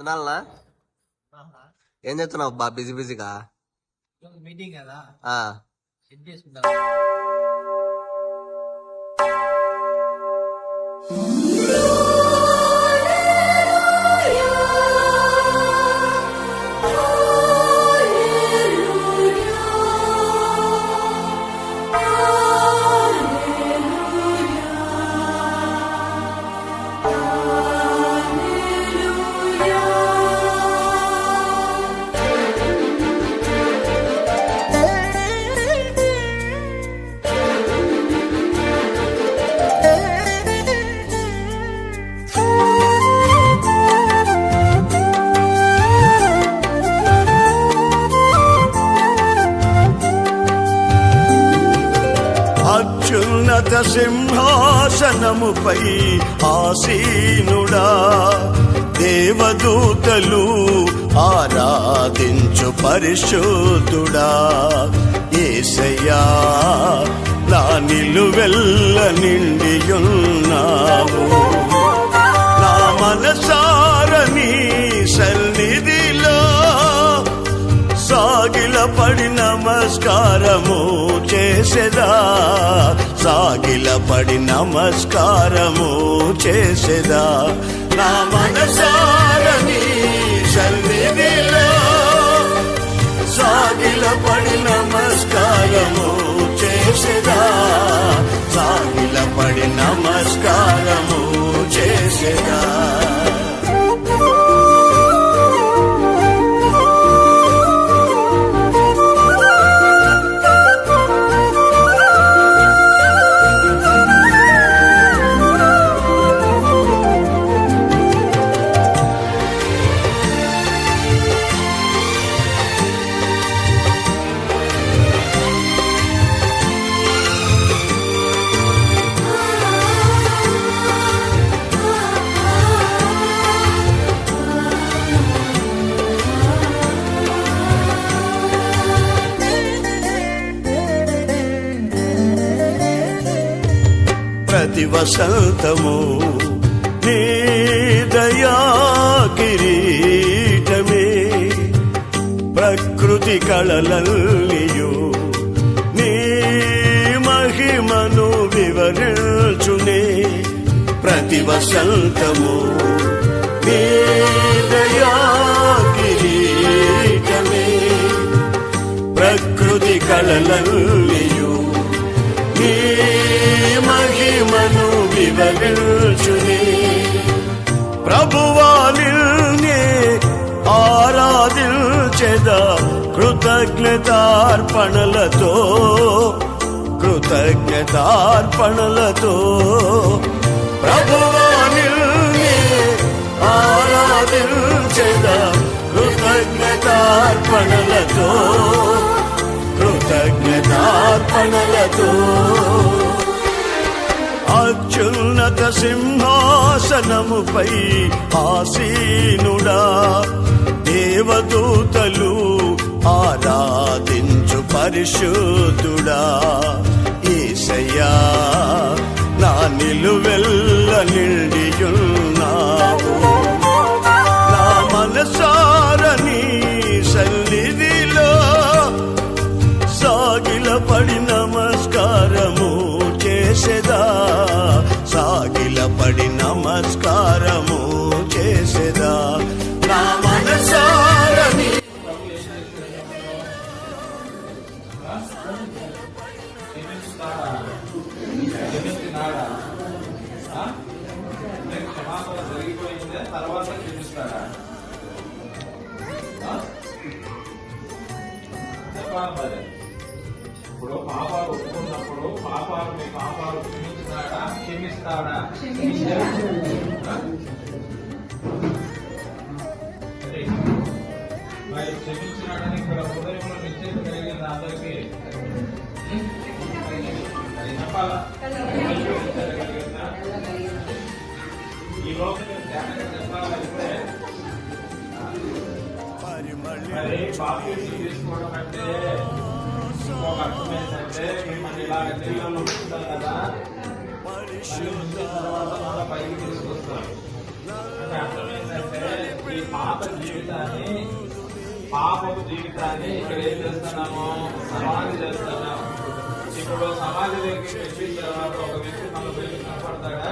వందనాలనా ఏం చేస్తున్నావు బా? బిజీ బిజీగా? మీటింగ్ కదా. సెట్ చేసుకుంటా గత సింహాసనముపై ఆసీనుడా దేవదూతలు ఆరాధించు పరిశుద్ధుడా. ఏసయ్యా నా నిలువెల్ల నిండియున్నావు. నమస్కారము చేసేదా? సాగిల పడి నమస్కారము చేసేదా? నా మనసారని సన్నిధిలో సాగిల పడి నమస్కారము చేసేదా? సాగిల పడి నమస్కారము ప్రతి వసంతము నీ దయా కిరీటమే. ప్రకృతి కళలల్లియు నీ మహిమను వివరించునే. ప్రతి వసంతము నీ దయా కిరీటమే. ప్రకృతి కళలల్లియు నీ మహిమను వివరించుని. ప్రభువాలిల్నే చెద కృతజ్ఞతార్పణలతో కృతజ్ఞతార్పణలతో. ప్రభువాలిల్నే చెద కృతజ్ఞతార్పణలతో. అర్పణలతో అత్యున్నత సింహాసనముపై ఆసీనుడా దేవదూతలు ఆరాధించు పరిశుద్ధుడా. ఈసయ్యా నా నిలువెల్ల నిండి నమస్కారము చేసేదా? నా మనసారని. తర్వాత క్షమిస్తాడా ఇప్పుడు పాపాలు ఒప్పుకున్నప్పుడు పాపాలు మీ పాపాలు క్షమించినాడా? క్షమిస్తాడా మరి క్షమించినాడని ఇక్కడ హృదయంలో నిశ్చయిత అందరికీ చెప్పాలా? ఈ లోపల ధ్యానంగా చెప్పాలంటే మరి తీసుకోవడం అంటే ఇంకొక అర్థం ఏంటంటే మిమ్మల్ని ఇలాగ కదా. మళ్ళీ వచ్చిన తర్వాత మళ్ళీ పైకి తీసుకొస్తారు అంటే అర్థం ఏంటంటే ఈ పాత జీవితాన్ని పాపపు జీవితాన్ని ఇక్కడ ఏం చేస్తున్నాము సమాధి చేస్తున్నాము ఇప్పుడు సమాధిలోకి వెళ్ళిన తర్వాత ఒక వ్యక్తి మన వెళ్ళి కనపడతాడా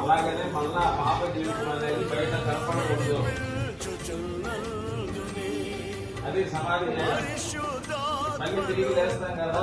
అలాగనే మళ్ళా పాప జీవితం అనేది బయట కనపడకూడదు అది సమాధి. మళ్ళీ తిరిగి చేస్తాం కదా.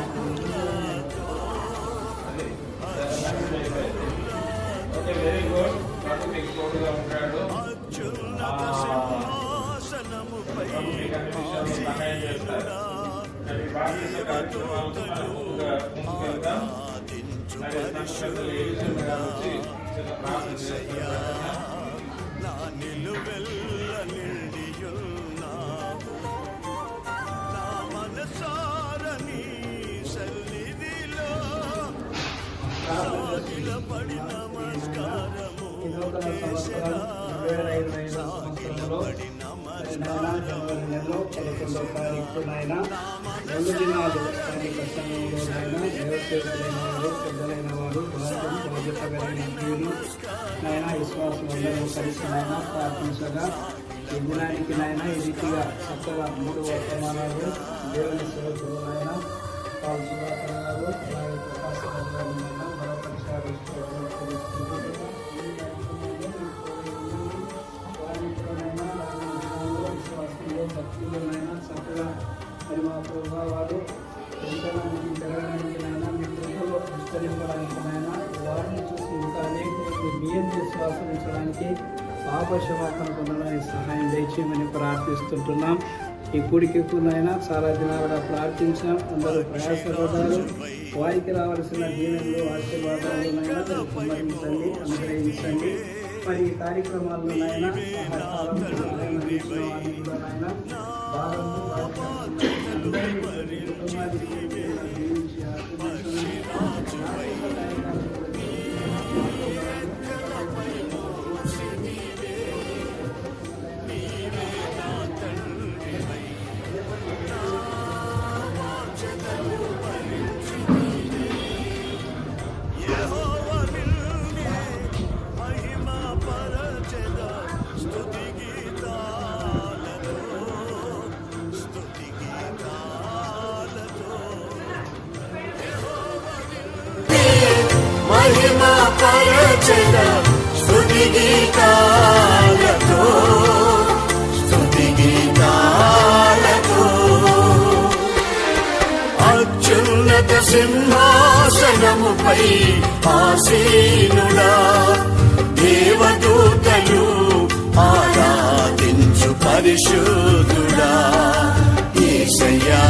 నా నిలువెల్ల నిండియున్నావు నా మనసార నీ సన్నిధిలో సాగిలపడి నమస్కారము రెండు వేల ఇరవై ఐదు సంవత్సరంలో నాయన జనవరి నెలలో పదకొండవ తారీఖు నాయన రెండు దినాలు స్థానిక సంఘంలో నాయన దేవసేవలైన వారు పెద్దలైన వారు బాధ్యం బాధ్యత కలిగిన వీరు నాయన విశ్వాసం అందరూ కలిసి నాయన ప్రార్థించగా ఈ దినానికి నాయన ఈ రీతిగా చక్కగా మూడు వర్తమానాలు దేవుని సేవకులు నాయన పాల్ సుధాకర్ గారు అలాగే ప్రకాశ్ రాజు గారు నాయన మరొకసారి మా ప్రభావ వారు ఎంతమంది పెరగడానికినైనా మీ కృపలో విస్తరింపడానికినైనా వారిని చూసి ఇంకా అనేక మంది మీ అందు పాప క్షమాపణ పొందడానికి సహాయం దయచేయమని ప్రార్థిస్తుంటున్నాం. ఈ కూడికి నాయన చాలా దినాలుగా ప్రార్థించాం. అందరూ ప్రయాసపడ్డారు. వారికి రావాల్సిన దీవెనలు ఆశీర్వాదాలు నాయన అనుగ్రహించండి. మరి ఈ కార్యక్రమాల్లో సహకారం మహిమ పరచెద గీతాలతో స్తుతి గీతాలతో. అత్యున్నత సింహాసనముపై ఆసీనుడా దేవదూతలు ఆరాధించు పరిశుద్ధుడా ఈశయా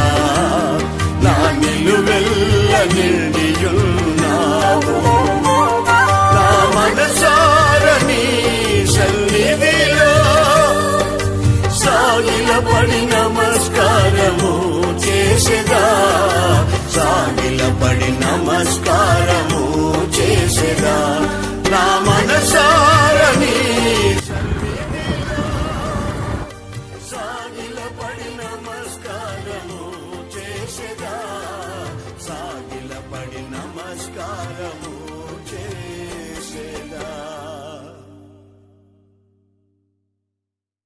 రాజా నిలబడి నమస్కారము చేసిరా నా మనసా